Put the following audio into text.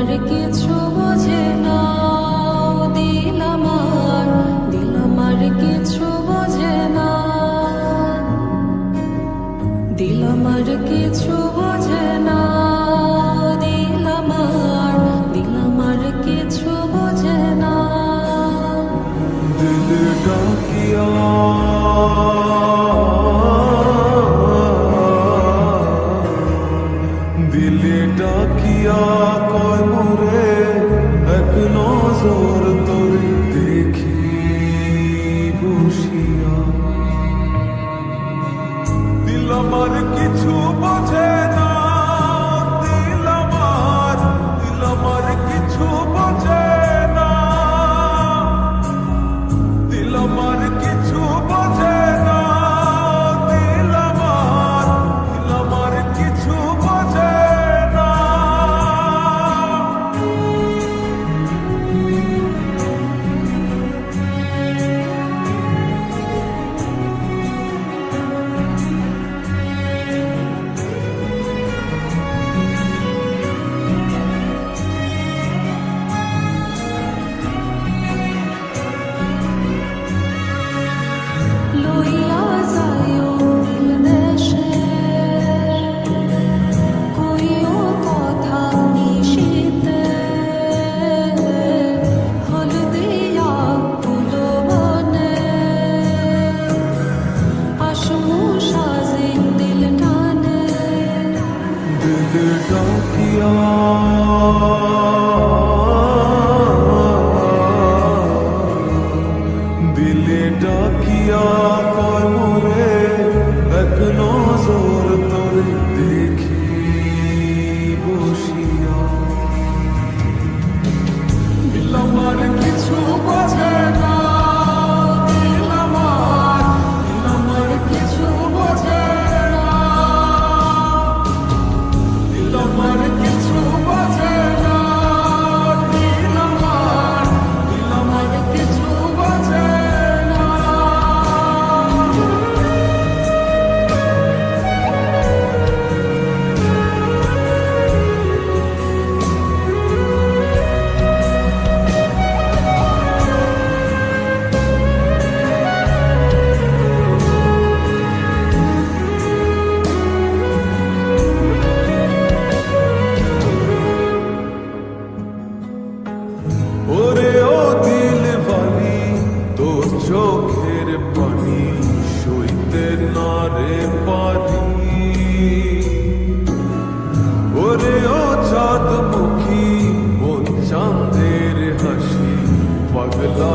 amor নজর তোরে দেখি বসিয়া। দিল আমার কিছু বোঝে 들도 피어. পারে পারি। ওরে ও চাঁদ মুখী মন চাঁদের হাসি পাগলা